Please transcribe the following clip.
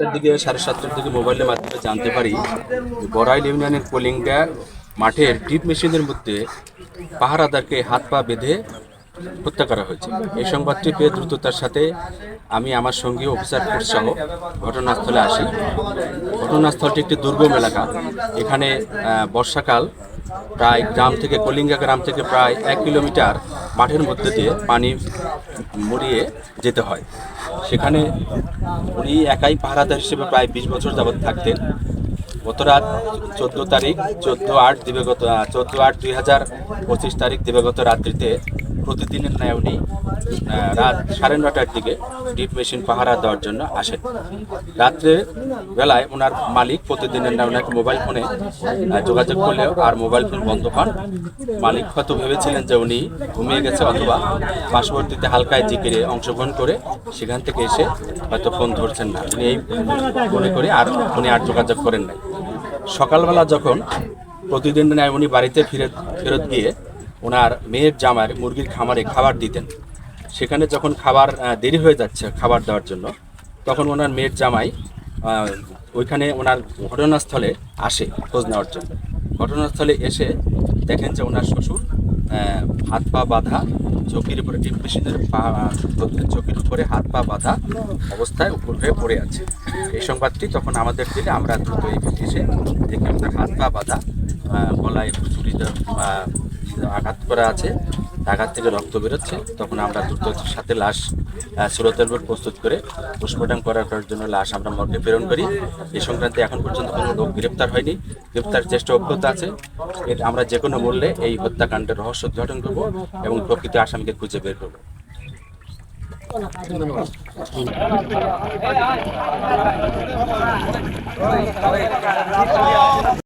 সাতটার দিকে, সাড়ে সাতটার দিকে মোবাইলের মাধ্যমে জানতে পারি যে বড়াইল ইউনিয়নের কোলিংগা মাঠের ডিপ মেশিনের মধ্যে পাহারাদারকে হাত পা বেঁধে হত্যা করা হয়েছে। এই সংবাদটি পেয়ে দ্রুততার সাথে আমি আমার সঙ্গী, অফিসার ফোর্স সহ ঘটনাস্থলে আসি। ঘটনাস্থলটি একটি দুর্গম এলাকা। এখানে বর্ষাকাল, প্রায় গ্রাম থেকে, কলিঙ্গা গ্রাম থেকে প্রায় এক কিলোমিটার মাঠের মধ্যে দিয়ে পানি মরিয়ে যেতে হয়। সেখানে উনি একাই পাহারাদার হিসেবে প্রায় বিশ বছর যাবৎ থাকতেন। গত রাত চোদ্দ তারিখ, চোদ্দ আট দিবাগত চোদ্দ আট দুই হাজার পঁচিশ তারিখ দিবাগত রাত্রিতে প্রতিদিনের ন্যায় উনি রাত সাড়ে নটার দিকে ডিপ মেশিন পাহারা দেওয়ার জন্য আসেন। রাত্রে বেলায় ওনার মালিক প্রতিদিনের ন্যায় ওনাকে মোবাইল ফোনে যোগাযোগ করলেও আর মোবাইল ফোন বন্ধ পান মালিক হয়তো ভেবেছিলেন যে উনি ঘুমিয়ে গেছে অথবা পার্শ্ববর্তীতে হালকায় জিকিরে অংশগ্রহণ করে সেখান থেকে এসে হয়তো ফোন ধরছেন না। উনি এই মনে করে আর উনি আর যোগাযোগ করেন নাই। সকালবেলা যখন প্রতিদিন ন্যায় উনি বাড়িতে ফিরে, ফেরত গিয়ে ওনার মেয়ের জামার মুরগির খামারে খাবার দিতেন। সেখানে যখন খাবার দেরি হয়ে যাচ্ছে খাবার দেওয়ার জন্য, তখন ওনার মেয়ের জামাই ওইখানে ওনার ঘটনাস্থলে আসে খোঁজ নেওয়ার জন্য। ঘটনাস্থলে এসে দেখেন যে ওনার শ্বশুর হাত পা বাঁধা, চৌকির উপরে, ডিপ মেশিনের পা, চৌকির উপরে হাত পা বাঁধা অবস্থায় উপর হয়ে পড়ে আছে। এই সংবাদটি তখন আমাদের দিলে, আমরা দ্রুত এসে দেখি ওনার হাত পা বাঁধা গলায় আহ, আঘাত করা আছে আঘাত থেকে রক্ত বেরোচ্ছে তখন আমরা দ্রুত সাথে লাশ উপর প্রস্তুত করে পোস্টমর্টম করার জন্য লাশ আমরা মর্গে প্রেরণ করি। এই সংক্রান্তে এখন পর্যন্ত কোনো লোক গ্রেপ্তার হয়নি। গ্রেপ্তার চেষ্টা অব্যাহত আছে। আমরা যে কোনো মূল্যে এই হত্যাকাণ্ডের রহস্য উদ্ঘাটন করব এবং প্রকৃত আসামিকে খুঁজে বের করব।